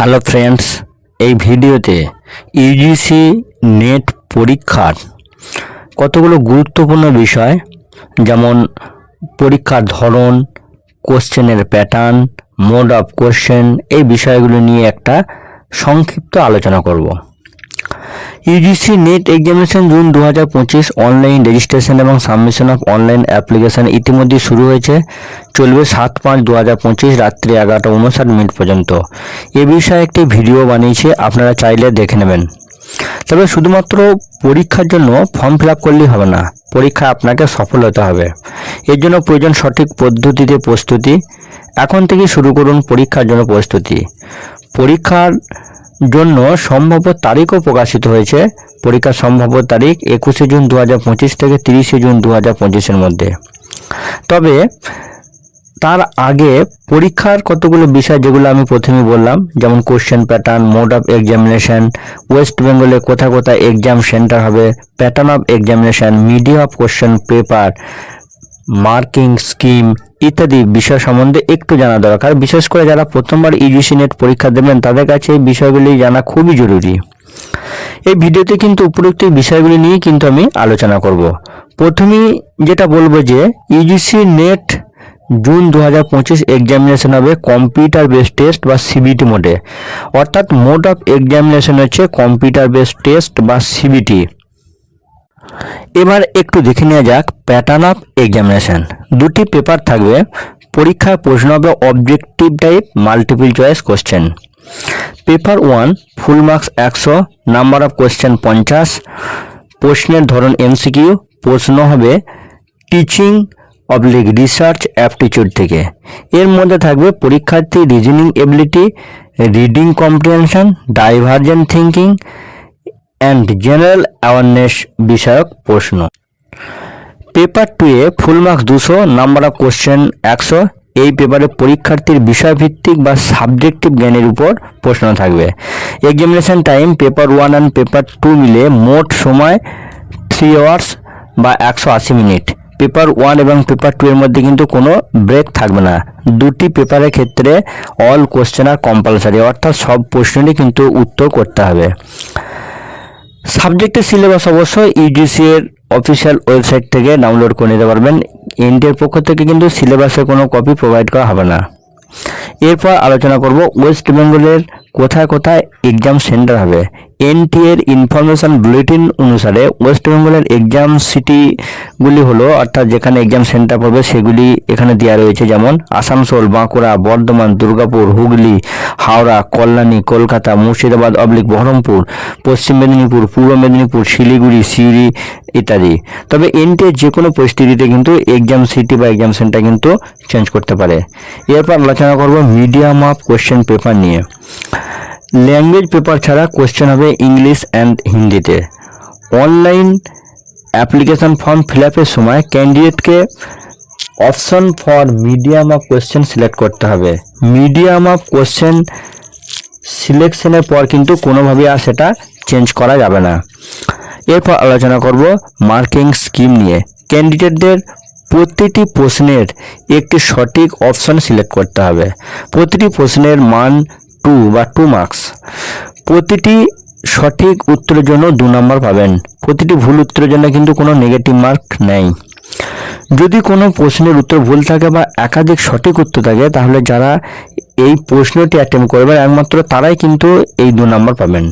Hello friends এই ভিডিওতে UGC net পরীক্ষার কতগুলো গুরুত্বপূর্ণ বিষয়, যেমন পরীক্ষার ধরন কোশ্চেনের প্যাটার্ন মোড অফ কোশ্চেন এই বিষয়গুলো নিয়ে একটা সংক্ষিপ্ত আলোচনা করব। ইউজিসি নেট এক্সামিনেশন জুন দু হাজার পঁচিশ অনলাইন রেজিস্ট্রেশন এবং সাবমিশন অফ অনলাইন অ্যাপ্লিকেশন ইতিমধ্যে শুরু হয়েছে। চলবে সাত পাঁচ দু হাজার পঁচিশ রাত্রি এগারোটা উনষাট মিনিট পর্যন্ত। এ বিষয়ে একটি ভিডিও বানিয়েছে, আপনারা চাইলে দেখে নেবেন। তবে শুধুমাত্র পরীক্ষার জন্য ফর্ম ফিল আপ করলেই হবে না, পরীক্ষায় আপনাকে সফল হতে হবে। এর জন্য প্রয়োজন সঠিক পদ্ধতিতে প্রস্তুতি। এখন থেকে শুরু করুন পরীক্ষার জন্য প্রস্তুতি। পরীক্ষার জন্য সম্ভাব্য তারিখও প্রকাশিত হয়েছে। পরীক্ষার সম্ভাব্য তারিখ একুশে জুন দু হাজার পঁচিশ থেকে তিরিশে জুন দু হাজার মধ্যে। তবে তার আগে পরীক্ষার কতগুলো বিষয় যেগুলো আমি প্রথমে বললাম, যেমন question pattern mode of examination West বেঙ্গলে কোথায় কোথায় এক্সাম সেন্টার হবে pattern of examination media of question paper marking scheme ইত্যাদি বিষয় সম্বন্ধে একটু জানা দরকার। বিশেষ করে যারা প্রথমবার ইউজিসি নেট পরীক্ষা দেবেন, তাদের কাছে এই বিষয়গুলি জানা খুবই জরুরি। এই ভিডিওতে কিন্তু উপরোক্ত বিষয়গুলি নিয়ে কিন্তু আমি আলোচনা করব। প্রথমেই যেটা বলব যে ইউজিসি নেট জুন দু হাজার পঁচিশ এক্সামিনেশন হবে কম্পিউটার বেসড টেস্ট বা সিবিটি মোডে অর্থাৎ মোড অফ এক্সামিনেশন হচ্ছে কম্পিউটার বেসড টেস্ট বা সিবিটি এবার একটু দেখে নেওয়া যাক প্যাটার্ন অফ এক্সামিনেশন দুটি পেপার থাকবে পরীক্ষার প্রশ্ন হবে objective type multiple choice question paper one full marks একশো নাম্বার অফ কোশ্চেন পঞ্চাশ। প্রশ্নের ধরন এমসিকিউ প্রশ্ন হবে টিচিং অবলিক রিসার্চ অ্যাপটিচিউড থেকে। এর মধ্যে থাকবে পরীক্ষার্থী reasoning ability reading comprehension divergent thinking and general awareness বিষয়ক প্রশ্ন। পেপার টুয়ে ফুল মার্কস দুশো নাম্বার অফ কোশ্চেন একশো, এই পেপারে পরীক্ষার্থীর বিষয়ভিত্তিক বা সাবজেক্টিভ জ্ঞানের উপর প্রশ্ন থাকবে। Examination time paper one and paper two মিলে মোট সময় থ্রি আওয়ার্স বা একশো আশি মিনিট। পেপার ওয়ান এবং পেপার টু এর মধ্যে কিন্তু কোনো ব্রেক থাকবে না। দুটি পেপারের ক্ষেত্রে অল কোশ্চেন আর কম্পালসারি অর্থাৎ সব প্রশ্নেরই কিন্তু উত্তর করতে হবে। সাবজেক্টের সিলেবাস অবশ্যই ইউজিসি এর অফিসিয়াল ওয়েবসাইট থেকে ডাউনলোড করে নিতে পারবেন। এনটিএর পক্ষ থেকে কিন্তু সিলেবাসের কোনো কপি প্রোভাইড করা হবে না। এরপর আলোচনা করব ওয়েস্ট বেঙ্গলের কোথায় কোথায় এক্সাম সেন্টার হবে। এনটি এর ইনফরমেশন বুলেটিন অনুসারে ওয়েস্ট বেঙ্গলের এক্সাম সিটিগুলি হলো, অর্থাৎ যেখানে এক্সাম সেন্টার পড়বে, সেগুলি এখানে দেওয়া রয়েছে। যেমন আসানসোল, বাঁকুড়া, বর্ধমান, দুর্গাপুর, হুগলি, হাওড়া, কল্যাণী, কলকাতা, মুর্শিদাবাদ অবলিক বহরমপুর, পশ্চিম মেদিনীপুর, পূর্ব মেদিনীপুর, শিলিগুড়ি, সিউড়ি ইত্যাদি। তবে এনটিএর যে কোনো পরিস্থিতিতে কিন্তু এক্সাম সিটি বা এক্সাম সেন্টার কিন্তু চেঞ্জ করতে পারে। এরপর আলোচনা করব মিডিয়াম অফ কোশ্চেন পেপার নিয়ে। ল্যাঙ্গুয়েজ পেপার ছাড়া কোশ্চেন হবে ইংলিশ অ্যান্ড হিন্দিতে অনলাইন অ্যাপ্লিকেশন ফর্ম ফিল আপের সময় ক্যান্ডিডেটকে option for medium of question select করতে হবে। মিডিয়াম অফ কোশ্চেন সিলেকশনের পর কিন্তু কোনোভাবেই আর সেটা চেঞ্জ করা যাবে না। এরপর আলোচনা করব মার্কিং স্কিম নিয়ে। ক্যান্ডিডেটদের প্রতিটি প্রশ্নের একটি সঠিক অপশন সিলেক্ট করতে হবে। প্রতিটি প্রশ্নের মান টু বা টু মার্কস প্রতিটি সঠিক উত্তরের জন্য দু নম্বর পাবেন। প্রতিটি ভুল উত্তরের জন্য কিন্তু কোনো নেগেটিভ মার্ক নেই। যদি কোনো প্রশ্নের উত্তর ভুল থাকে বা একাধিক সঠিক উত্তর থাকে, তাহলে যারা এই প্রশ্নটি অ্যাটেম্প করবেন, একমাত্র তারাই কিন্তু এই দু নম্বর পাবেন।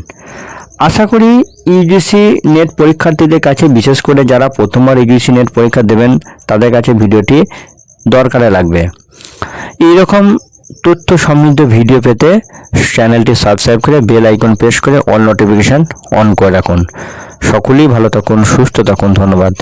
আশা করি ইউজিসি নেট পরীক্ষার্থীদের কাছে, বিশেষ করে যারা প্রথমবার ইউজিসি নেট পরীক্ষা দেবেন, তাদের কাছে ভিডিওটি দরকারে লাগবে। এইরকম তথ্য সমৃদ্ধ ভিডিও পেতে চ্যানেলটি সাবস্ক্রাইব করে বেল আইকন প্রেস করে অল নোটিফিকেশান অন করে রাখুন। সকলেই ভালো থাকুন, সুস্থ থাকুন, ধন্যবাদ।